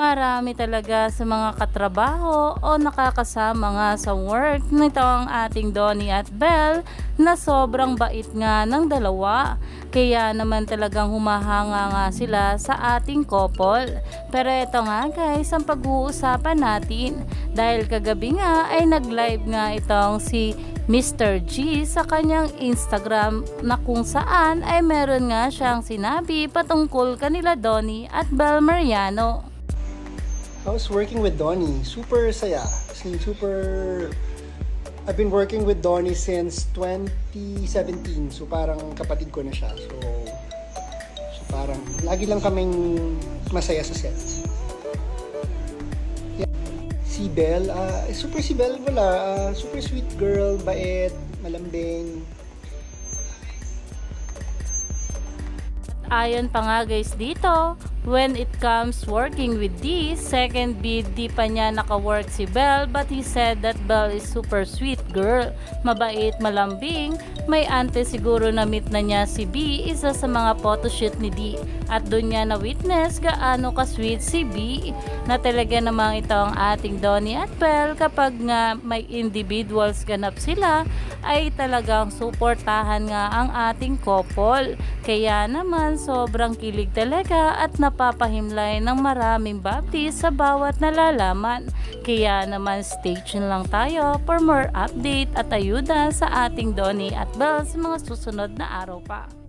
Marami talaga sa mga katrabaho o nakakasama nga sa work nito ang ating Donnie at Belle na sobrang bait nga ng dalawa. Kaya naman talagang humahanga nga sila sa ating couple. Pero ito nga guys ang pag-uusapan natin dahil kagabi nga ay nag-live nga itong si Mr. G sa kanyang Instagram na kung saan ay meron nga siyang sinabi patungkol kanila Donnie at Belle Mariano. How's working with Donnie? Super saya. As in, super... I've been working with Donnie since 2017. So parang kapatid ko na siya. So, so parang lagi lang kaming masaya sa sets. Yeah. Si Belle, ah, super si Belle wala. ah, super sweet girl, bait, malambing. Ayon pa nga guys dito, when it comes working with D, second bid di pa niya naka-work si Belle but he said that Belle is super sweet girl, mabait, malambing, may ante siguro na meet na niya si B isa sa mga photoshoot ni D. At doon niya na witness gaano ka-sweet si B na talaga namang ito ang ating Donnie at Belle. Kapag nga may individuals ganap sila ay talagang suportahan nga ang ating couple. Kaya naman sobrang kilig talaga at napapahimlay ng maraming baptist sa bawat nalalaman. Kaya naman stay tuned lang tayo for more update at ayuda sa ating Donnie at Belle sa mga susunod na araw pa.